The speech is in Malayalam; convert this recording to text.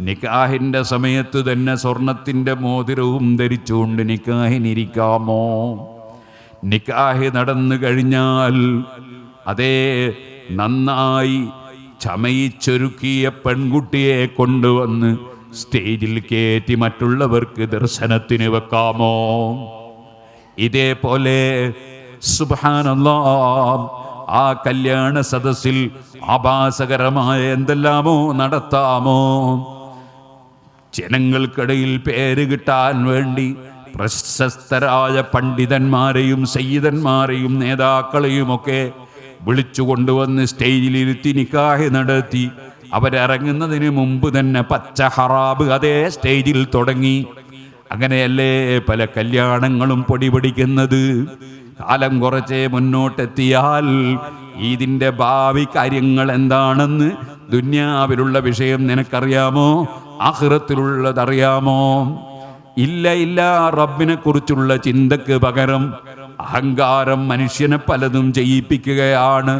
നിക്കാഹിന്റെ സമയത്ത് തന്നെ സ്വർണത്തിന്റെ മോതിരവും ധരിച്ചുകൊണ്ട് നിക്കാഹിനിരിക്കാമോ നിക്കാഹി നടന്നു കഴിഞ്ഞാൽ അതേ നന്നായി ചമയിച്ചൊരുക്കിയ പെൺകുട്ടിയെ കൊണ്ടുവന്ന് സ്റ്റേജിൽ കയറ്റി മറ്റുള്ളവർക്ക് ദർശനത്തിന് വെക്കാമോ? ഇതേപോലെ ആ കല്യാണ സദസ്സിൽ ആഭാസകരമായ എന്തെല്ലാമോ നടത്താമോ? ജനങ്ങൾക്കിടയിൽ പേര് കിട്ടാൻ വേണ്ടി പ്രശസ്തരായ പണ്ഡിതന്മാരെയും സയ്യിദന്മാരെയും നേതാക്കളെയുമൊക്കെ വിളിച്ചു കൊണ്ടുവന്ന് സ്റ്റേജിലിരുത്തി നിക്കാഹി നടത്തി. അവരിറങ്ങുന്നതിന് മുമ്പ് തന്നെ പച്ച ഹറാബ് അതേ സ്റ്റേജിൽ തുടങ്ങി. അങ്ങനെയല്ലേ പല കല്യാണങ്ങളും പൊടിപിടിക്കുന്നത് കാലം കുറച്ചേ മുന്നോട്ടെത്തിയാൽ ഇതിന്റെ ഭാവി കാര്യങ്ങൾ എന്താണെന്ന് ദുന്യാവിലുള്ള വിഷയം നിനക്കറിയാമോ? ആഹ്റത്തിലുള്ളതറിയാമോ? ഇല്ല ഇല്ല റബ്ബിനെ കുറിച്ചുള്ള ചിന്തക്ക് പകരം അഹങ്കാരം മനുഷ്യനെ പലതും ചെയ്യിപ്പിക്കുകയാണ്.